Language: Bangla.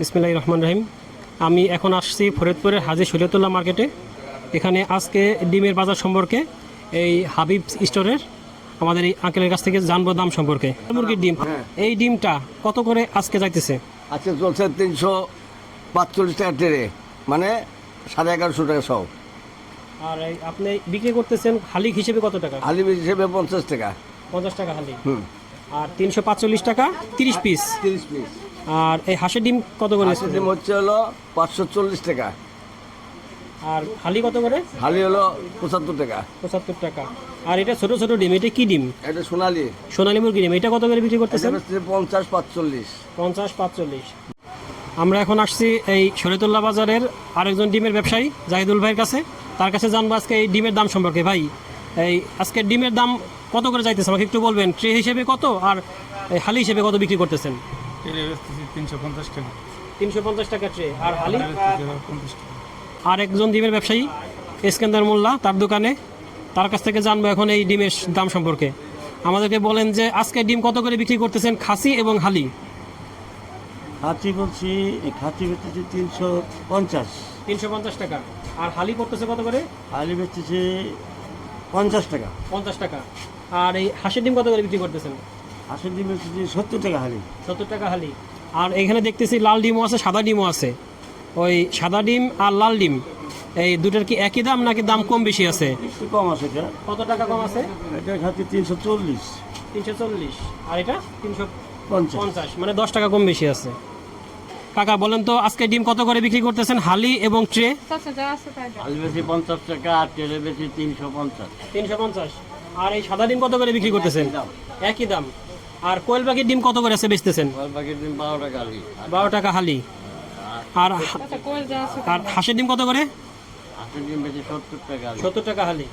বিসমিল্লাহ রহমান রহিম। আমি এখন আসছি ফরিদপুরের হাজি শরীয়তুল্লাহ মার্কেটে। এখানে আজকে ডিমের বাজার সম্পর্কে এই হাবিব স্টোরের আমাদের এই আঙ্কেলের কাছ থেকে জানব দাম সম্পর্কে। মুরগির ডিম এই ডিমটা কত করে আজকে যাইতেছে? আজকে চলছে তিনশো পাঁচচল্লিশ টাকা ট্রেনে মানে সাড়ে এগারোশো টাকা সব আর এই আপনি বিক্রি করতেছেন হালিক হিসেবে কত টাকা? আলিম হিসেবে পঞ্চাশ টাকা। পঞ্চাশ টাকা হালি হুম। আর তিনশো পাঁচচল্লিশ টাকা তিরিশ পিস তিরিশ পিস আর এই হাঁসের ডিম কত করে? আজকের ডিম হচ্ছে হলো পাঁচশো চল্লিশ টাকা। আর হালি কত করে? হালি হলো পঁচাত্তর টাকা। পঁচাত্তর টাকা। আর এটা ছোট ছোট ডিম এটা কি ডিম? এটা সোনালি। সোনালী মুরগি ডিম এটা কত করে বিক্রি হচ্ছে পঞ্চাশ পাঁচচল্লিশ। পঞ্চাশ পাঁচচল্লিশ। আমরা এখন আসছি এই শরীয়তুল্লাহ বাজারের আরেকজন ডিমের ব্যবসায়ী জাহিদুল ভাইয়ের কাছে। তার কাছে জানব আজকে এই ডিমের দাম সম্পর্কে। ভাই এই আজকে ডিমের দাম কত করে যাইতেছে? আমাকে একটু বলবেন। ট্রে হিসেবে কত? আর হালি হিসেবে কত বিক্রি করতেছেন? তিনশো পঞ্চাশ টাকা। তিনশো পঞ্চাশ টাকা ট্রে। আর হালি? পঞ্চাশ টাকা। আর একজন ডিমের ব্যবসায়ী ইস্কেন্দার মোল্লা তার দোকানে। তার কাছ থেকে জানব এখন এই ডিমের দাম সম্পর্কে। আমাদেরকে বলেন যে আজকে ডিম কত করে বিক্রি করতেছেন খাসি এবং হালি? খাঁচি বলছি খাঁচি বেচতেছি তিনশো পঞ্চাশ। তিনশো পঞ্চাশ টাকা। আর হালি পড়তেছে কত করে? আলি বেচতেছি পঞ্চাশ টাকা। পঞ্চাশ টাকা। আর এই হাঁসের ডিম কত করে বিক্রি করতেছেন? আসল ডিম বেচতেছি সত্তর টাকা হালি। সত্তর টাকা হালি। আর এখানে দেখতেছি লাল ডিমও আছে সাদা ডিমও আছে। ওই সাদা ডিম আর লাল ডিম এই দুটার কি একই দাম নাকি দাম কম বেশি আছে? একটু কম আছে এটা। কত টাকা কম আছে? এটা খাচ্ছি তিনশো চল্লিশ। তিনশো চল্লিশ। আর এটা তিনশো পঞ্চাশ। মানে দশ টাকা কম বেশি আছে। কাকা বলেন তো আজকে ডিম কত করে বিক্রি করতেছেন হালি এবং ট্রে? আলি বেশি পঞ্চাশ টাকা আর তেলে বেশি তিনশো পঞ্চাশ। তিনশো পঞ্চাশ। আর এই সাদা ডিম কত করে বিক্রি করতেছেন? একই দাম। আর কোয়েল পাখির ডিম কত করে আছে বেচতেছেন? কোয়েল পাখির ডিম বারো টাকা আলি বারো টাকা হালি। আর আর হাঁসের ডিম কত করে? হাঁসের ডিম বেশি সত্তর টাকা সত্তর টাকা হালি।